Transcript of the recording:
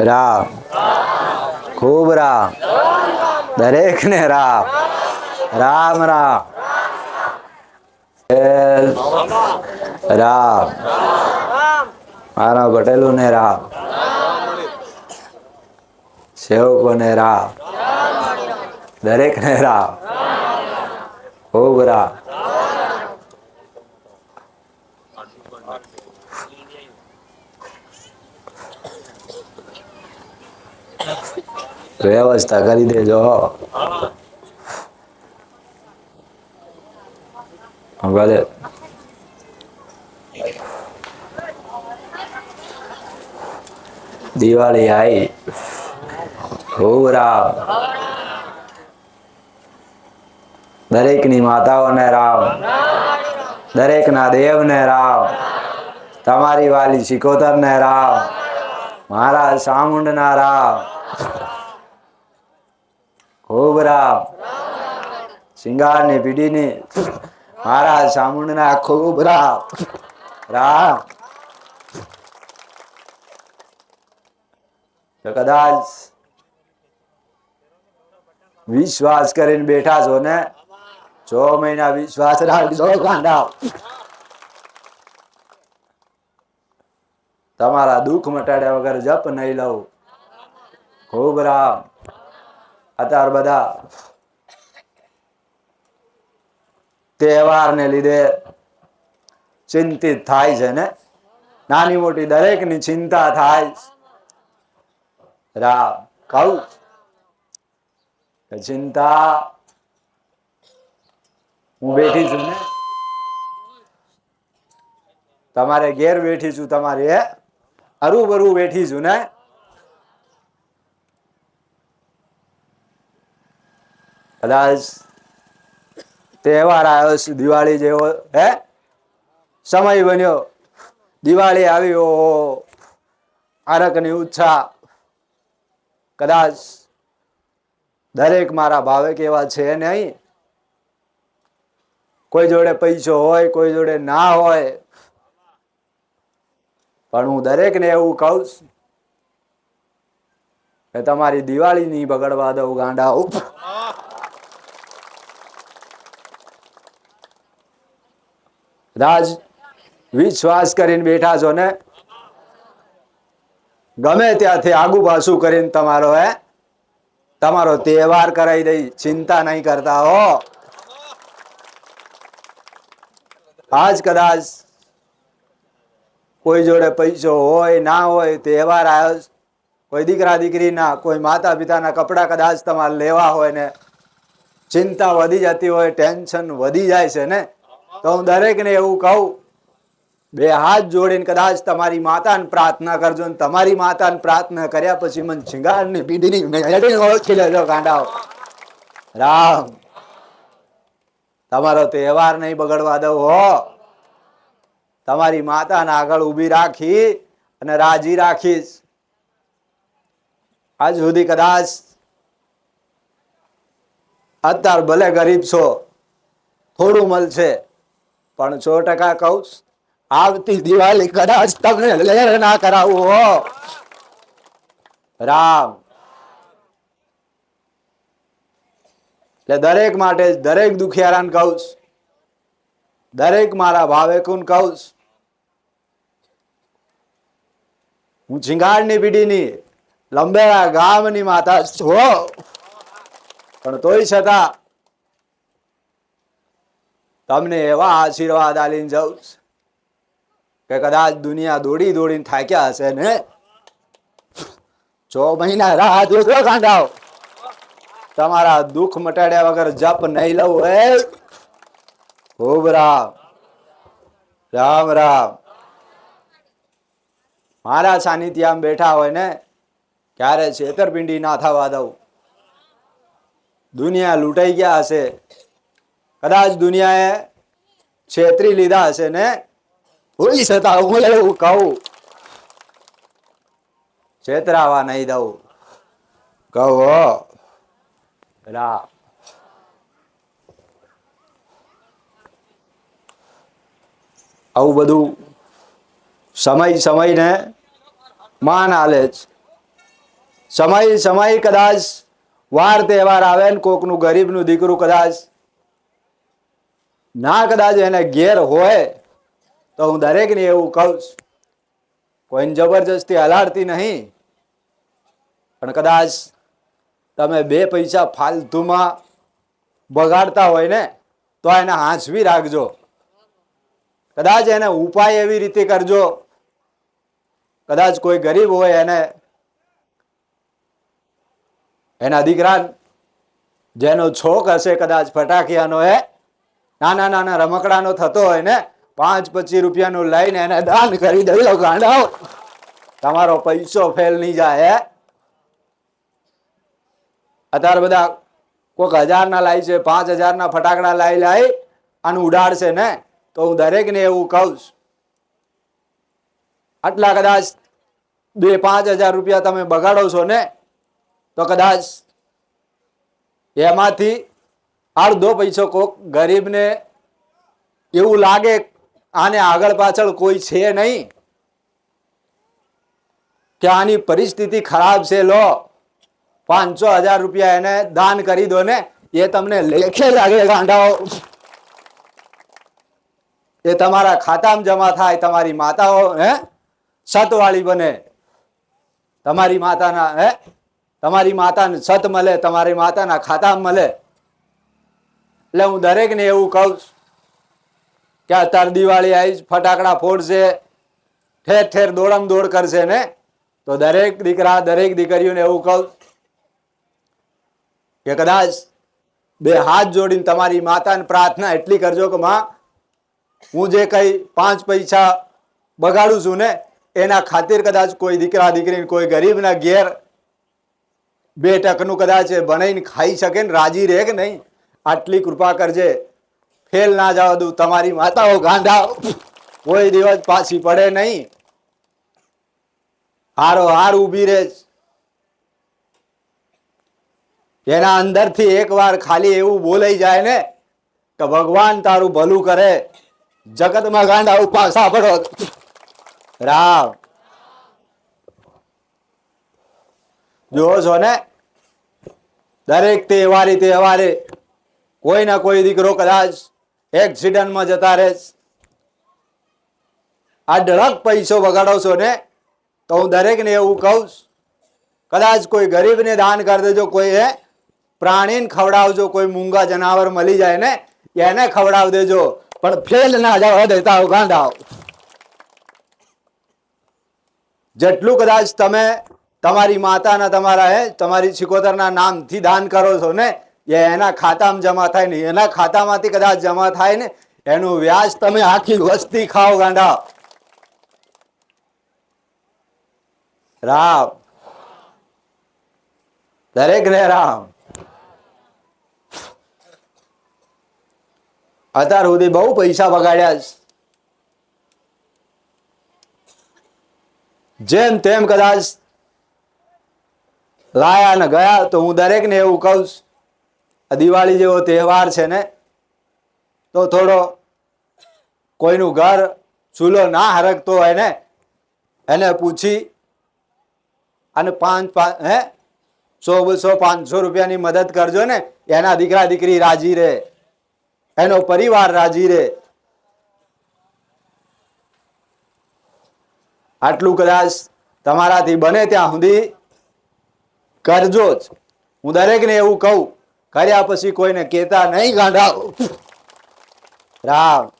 રામ. ખૂબ રામ. દરેકને રામ. રામ રામ. રામ. મારા પટેલોને રામ. સેવકોને રામ. દરેકને રામ. ખૂબ રામ. વ્યવસ્થા કરી દેજો ભલે દિવાળી આવી ખૂબ રામ. દરેકની માતાઓને રામ. દરેકના દેવને રામ. તમારી વાલી શિકોતરને રામ. મારા સામુંડના રામ. ખૂબ રામ શિંગારની પીડીની મારા સામુંડના ખૂબ રામ રામ કદાચ વિશ્વાસ કરીને બેઠા છો ને, છ મહિના વિશ્વાસ રાખજો કાંડા તમારા દુઃખ મટાડ્યા વગર જપ નહીં લઉં. ખૂબ રામ અત્યાર બધા તહેવારને લીધે ચિંતિત થાય છે ને? નાની મોટી દરેકની ચિંતા થાય રામ, કહું ચિંતા હું બેઠી છું ને? તમારે ઘેર બેઠી છું, તમારે અરૂબરૂ બેઠી છું ને? કદાચ તહેવાર આવ્યો છે, દિવાળી જેવો, હે? સમય બન્યો. દિવાળી આવી, ઓહો. આરકની ઉત્સાહ કદાચ દરેક મારા ભાવે કેવા છે નહીં? કોઈ જોડે પૈસો હોય, કોઈ જોડે ના હોય. પણ હું દરેકને એવું કહું કે તમારી દિવાળી નહીં બગડવા દઉં ગાંડા રાજ, વિશ્વાસ કરીને બેઠા છો ને? ગમે ત્યાંથી આગુ પાછું કરીને તમારો, હે? તમારો તહેવાર કરાવી દઈ, ચિંતા નહીં કરતા હો. આજ કદાચ કોઈ જોડે પૈસો હોય, ના હોય, તહેવાર આવ્યો કોઈ દીકરા દીકરીના, કોઈ માતા પિતાના કપડાં કદાચ તમારે લેવા હોય ને, ચિંતા વધી જતી હોય, ટેન્શન વધી જાય છે ને? તો હું દરેકને એવું કહું, બે હાથ જોડીને કદાચ તમારી માતાને પ્રાર્થના કરજો ને તમારી માતાને પ્રાર્થના કર્યા પછી મને શિંગારની પીઢીની ઓળખી લેજો ગાંડાઓ. રામ. તમારો તહેવાર નહીં બગડવા દઉં, હો. તમારી માતાને આગળ ઊભી રાખી અને રાજી રાખીશ. આજ સુધી કદાચ અત્યાર ભલે ગરીબ છો, થોડું મળશે. પણ સો ટકા કહું આવતી દિવાળી કદાચ તમને લહેર ના કરાવું હો રામ એટલે દરેક માટે દરેક દુખિયારાને કહું દરેક મારા ભાવેકુન કહું. હું ઝીંગાડની પીડીની લંબેડા ગામની માતા છો પણ તોય છતાં તમને એવા આશીર્વાદ આલીને જાઉં કે કદાચ દુનિયા દોડી દોડીને થાક્યા હશે ને? છ મહિના રાહ જોશો કાંડાઓ તમારા દુઃખ મટાડ્યા વગર જપ નહીં લઉં, હે? ખૂબ રામ. રામ રામ. મારા સાનિધ્યમાં બેઠા હોય ને, ક્યારે છેતરપિંડી ના થવા દઉં? દુનિયા લૂંટાઈ ગયા હશે. કદાચ દુનિયાએ છેતરી લીધા હશે ને હોઈ છતાં હું એવું કહું. છેતરાવા નહીં દઉં. કહું રામ આવું બધું સમય સમયને માન આલે જ. સમય સમય કદાચ વાર તહેવાર આવે ને કોકનું ગરીબનું દીકરું કદાચ ના કદાચ એને ઘેર હોય, તો હું દરેકને એવું કહું છું. કોઈને જબરજસ્તી હલાડતી નહીં. પણ કદાચ તમે બે પૈસા ફાલતુમાં બગાડતા હોય ને, તો એને હાંસવી રાખજો. કદાચ એને ઉપાય એવી રીતે કરજો. કદાચ કોઈ ગરીબ હોય એને, એના દીકરા જેનો છોક હશે કદાચ ફટાકિયાનો એ નાના નાના રમકડાનો થતો હોય ને, પાંચ પચીસ રૂપિયાનું લઈને એને દાન કરી દઈએ ગાંડાઓ. તમારો પૈસો ફેલ નહીં જાય અત્યારે બધા કોઈક હજારના લાય છે, પાંચ હજારના ફટાકડા લાવી લાવી અને ઉડાડશે ને, તો હું દરેકને એવું કહું આટલા કદાચ બે પાંચ હજાર રૂપિયા તમે બગાડો છો ને, તો કદાચ એમાંથી અડધો પૈસો કોક ગરીબને એવું લાગે આને આગળ પાછળ કોઈ છે નહીં? કે આની પરિસ્થિતિ ખરાબ છે, લો, પાંચસો હજાર રૂપિયા એને દાન કરી દો ને, એ તમને લેખે લાગે ગાંડાઓ એ તમારા ખાતામાં જમા થાય, તમારી માતાઓ, હે? સતવાળી બને. તમારી માતાના, હે? તમારી માતાને સત મળે, તમારી માતાના ખાતામાં મળે. એટલે હું દરેકને એવું કહું છું કે અત્યારે દિવાળી આવી ફટાકડા ફોડશે, ઠેર ઠેર દોડમ દોડ કરશે ને? તો દરેક દીકરા, દરેક દીકરીઓને એવું કહું કે કદાચ બે હાથ જોડીને તમારી માતાને પ્રાર્થના એટલી કરજો કે માં, હું જે કઈ પાંચ પૈસા બગાડું છું ને, એના ખાतिर કદાચ કોઈ દીકરા, દીકરીને કોઈ ગરીબના ઘેર બે ટકનું કદાચ બનાવીને ખાઈ શકે ને, રાજી રહે કે નહીં? આટલી કૃપા કરજે. ફેલ ના જવા દઉં તમારી માતાઓ ગાંધા કોઈ દિવસ પાછી પડે નહીં. હારો હાર ઊભી રહે એના અંદરથી એકવાર ખાલી એવું બોલાઈ જાય ને, કે ભગવાન તારું ભલું કરે. જગતમાં ગાંડા પાછા પડો રામ. જુઓ છો ને? દરેક તહેવારી તહેવારે કોઈ ના કોઈ દીકરો કદાચ એક્સિડન્ટમાં જતા રહે આ ડળક પૈસો બગાડો ને, તો હું દરેકને એવું કહું કદાચ કોઈ ગરીબને દાન કરી દેજો કોઈ એ પ્રાણીને ખવડાવજો, કોઈ મૂંગા જનાવર મળી જાય ને, એને ખવડાવ દેજો, પણ ફેલ ના જવા દેતા ગાંધાવ જેટલું કદાચ તમે તમારી માતાના તમારા, હે, તમારી સિકોતરના નામથી દાન કરો છો ને એ એના ખાતામાં જમા થાય ને એના ખાતામાંથી કદાચ જમા થાય ને એનું વ્યાજ તમે આખી વસ્તી ખાઓ ગાંડા. રામ. દરેક ને રામ. અત્યાર સુધી બહુ પૈસા બગાડ્યા છે. જેમ તેમ કદાચ લાયા ને ગયા તો હું દરેકને એવું કહું છું, દિવાળી જેવો તહેવાર છે ને, તો થોડો કોઈનું ઘર ચૂલો ના હરકતો હોય ને, એને પૂછી અને પાંચ પાંચ હે? સો બસો પાંચસો રૂપિયાની મદદ કરજો ને, એના દીકરા દીકરી રાજી રહે એનો પરિવાર રાજી રહે આટલું કદાચ તમારાથી બને ત્યાં સુધી કરજો જ. હું દરેકને એવું કહું કર્યા પછી કોઈને કહેતા નહીં ગાંડા. રામ.